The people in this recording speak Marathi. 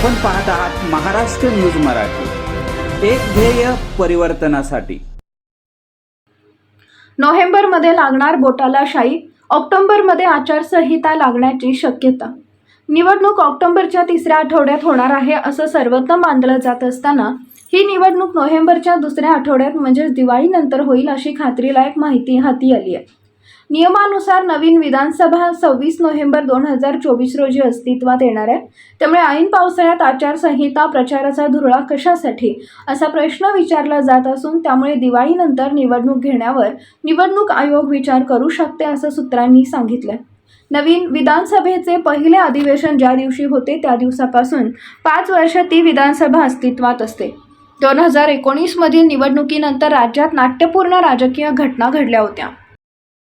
आपण पाहत आहात महाराष्ट्र न्यूज मराठी. एक ध्येय परिवर्तनासाठी. नोव्हेंबरमध्ये लागणार बोटाला शाई ऑक्टोबरमध्ये आचारसंहिता लागण्याची शक्यता. निवडणूक ऑक्टोबरच्या तिसऱ्या आठवड्यात होणार आहे असं सर्वत्र मानलं जात असताना ही निवडणूक नोव्हेंबरच्या दुसऱ्या आठवड्यात म्हणजेच दिवाळीनंतर होईल अशी खात्रीलायक माहिती हाती आली आहे. नियमानुसार नवीन विधानसभा सव्वीस नोव्हेंबर दोन हजार चोवीस रोजी अस्तित्वात येणार आहे. त्यामुळे ऐन पावसाळ्यात आचारसंहिता प्रचाराचा धुरळा कशासाठी? असा प्रश्न विचारला जात असून त्यामुळे दिवाळीनंतर निवडणूक घेण्यावर निवडणूक आयोग विचार करू शकते असं सूत्रांनी सांगितलं. नवीन विधानसभेचे पहिले अधिवेशन ज्या दिवशी होते त्या दिवसापासून पाच वर्ष ती विधानसभा अस्तित्वात असते. दोन हजार एकोणीसमधील निवडणुकीनंतर राज्यात नाट्यपूर्ण राजकीय घटना घडल्या होत्या.